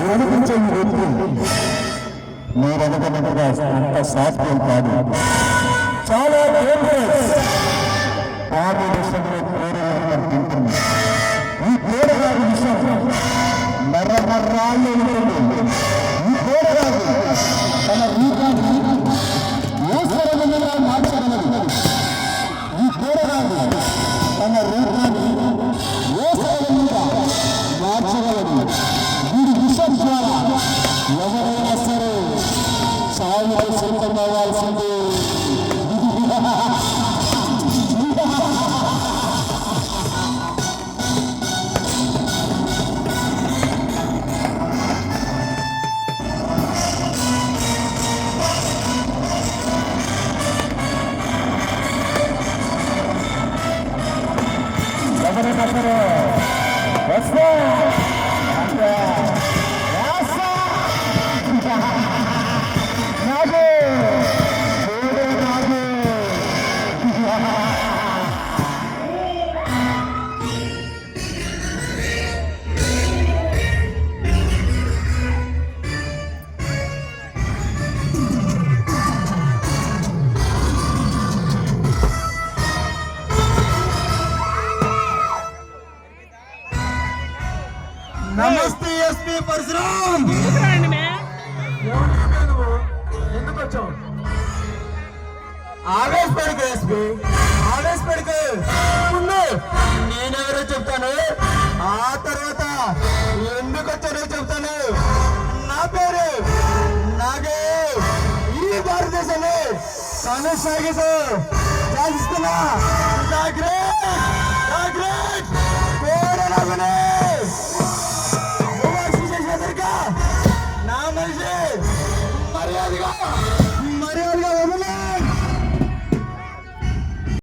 నడిపించే వ్యక్తి మీరనుకున్నట్టుగా అంత శాస్త్రం కాదు చాలా భారతదేశంలో పేరు తింటుంది ఈ పేరు కాదు విషయం మర్ర మర్రాళ్ళు ఈ పేరు కాదు తన రూపాన్ని ఏ సరళంగా మార్చగలదు ఈ పేరు కాదు తన రూపాన్ని Let's go! నమస్తే ఎస్పీ పరశురామ్ ఎందుకు వచ్చావు ఎస్పి. ఎస్పీ ఆవేశపడుకు ముందు. నేనెవరో చెప్తాను. ఆ తర్వాత ఎందుకు వచ్చానో చెప్తాను. నా పేరు నాగే ఈ భారతదేశంలో కొనసాగిస్తూ శాసిస్తున్నా నా గ్రేట్ నా గ్రేట్ కోరలగునే నా మనిషి మర్యాదగా